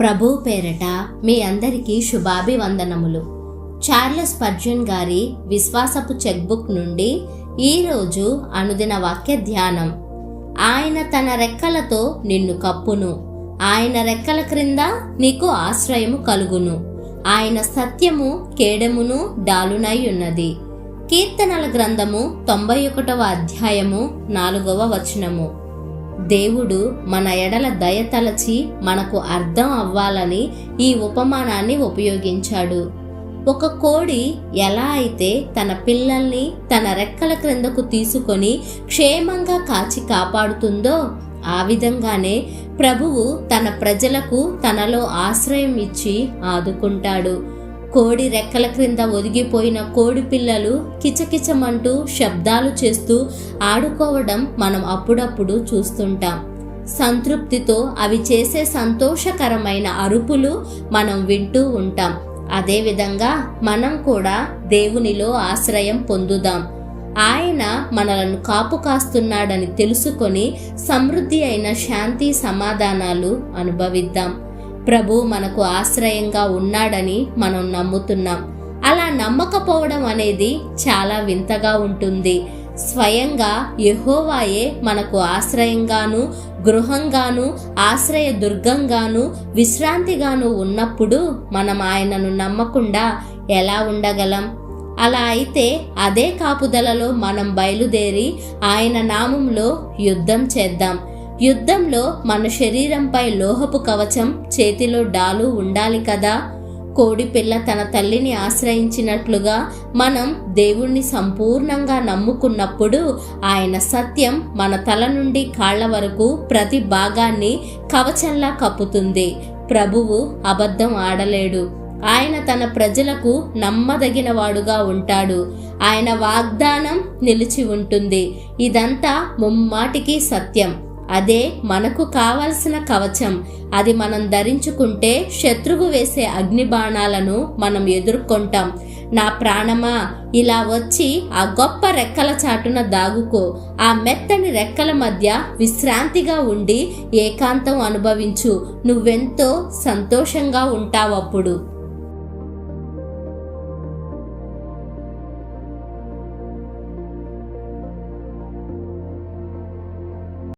ప్రభు పేరట మీ అందరికీ శుభాభివందనములు. చార్లెస్ పర్జన్ గారి విశ్వాసపు చెక్బుక్ నుండి ఈరోజు అనుదిన వాక్య ధ్యానం. ఆయన తన రెక్కలతో నిన్ను కప్పును. ఆయన రెక్కల క్రింద నీకు ఆశ్రయము కలుగును. ఆయన సత్యము కేడమును డాలునై ఉన్నది. కీర్తనల గ్రంథము తొంభై ఒకటవ అధ్యాయము నాలుగవ వచనము. దేవుడు మన ఎడల దయతలచి మనకు అర్థం అవ్వాలని ఈ ఉపమానాన్ని ఉపయోగించాడు. ఒక కోడి ఎలా అయితే తన పిల్లల్ని తన రెక్కల క్రిందకు తీసుకొని క్షేమంగా కాచి కాపాడుతుందో ఆ విధంగానే ప్రభువు తన ప్రజలకు తనలో ఆశ్రయం ఇచ్చి ఆదుకుంటాడు. కోడి రెక్కల క్రింద ఒదిగిపోయిన కోడి పిల్లలు కిచకిచమంటూ శబ్దాలు చేస్తూ ఆడుకోవడం మనం అప్పుడప్పుడు చూస్తుంటాం. సంతృప్తితో అవి చేసే సంతోషకరమైన అరుపులు మనం వింటూ ఉంటాం. అదేవిధంగా మనం కూడా దేవునిలో ఆశ్రయం పొందుదాం. ఆయన మనలను కాపు కాస్తున్నాడని తెలుసుకొని సమృద్ధి అయిన శాంతి సమాధానాలు అనుభవిద్దాం. ప్రభు మనకు ఆశ్రయంగా ఉన్నాడని మనం నమ్ముతున్నాం. అలా నమ్మకపోవడం అనేది చాలా వింతగా ఉంటుంది. స్వయంగా యహోవాయే మనకు ఆశ్రయంగాను గృహంగాను ఆశ్రయ దుర్గంగాను విశ్రాంతిగాను ఉన్నప్పుడు మనం ఆయనను నమ్మకుండా ఎలా ఉండగలం? అలా అయితే అదే కాపుదలలో మనం బయలుదేరి ఆయన నామంలో యుద్ధం చేద్దాం. యుద్ధంలో మన శరీరంపై లోహపు కవచం చేతిలో డాలు ఉండాలి కదా? కోడిపిల్ల తన తల్లిని ఆశ్రయించినట్లుగా మనం దేవుణ్ణి సంపూర్ణంగా నమ్ముకున్నప్పుడు ఆయన సత్యం మన తల నుండి కాళ్ళ వరకు ప్రతి భాగాన్ని కవచంలా కప్పుతుంది. ప్రభువు అబద్ధం ఆడలేడు. ఆయన తన ప్రజలకు నమ్మదగిన వాడుగా ఉంటాడు. ఆయన వాగ్దానం నిలిచి ఉంటుంది. ఇదంతా ముమ్మాటికి సత్యం. అదే మనకు కావలసిన కవచం. అది మనం ధరించుకుంటే శత్రువు వేసే అగ్ని బాణాలను మనం ఎదుర్కొంటాం. నా ప్రాణమా ఇలా వచ్చి ఆ గొప్ప రెక్కల చాటున దాగుకో. ఆ మెత్తని రెక్కల మధ్య విశ్రాంతిగా ఉండి ఏకాంతం అనుభవించు. నువ్వెంతో సంతోషంగా ఉంటావప్పుడు.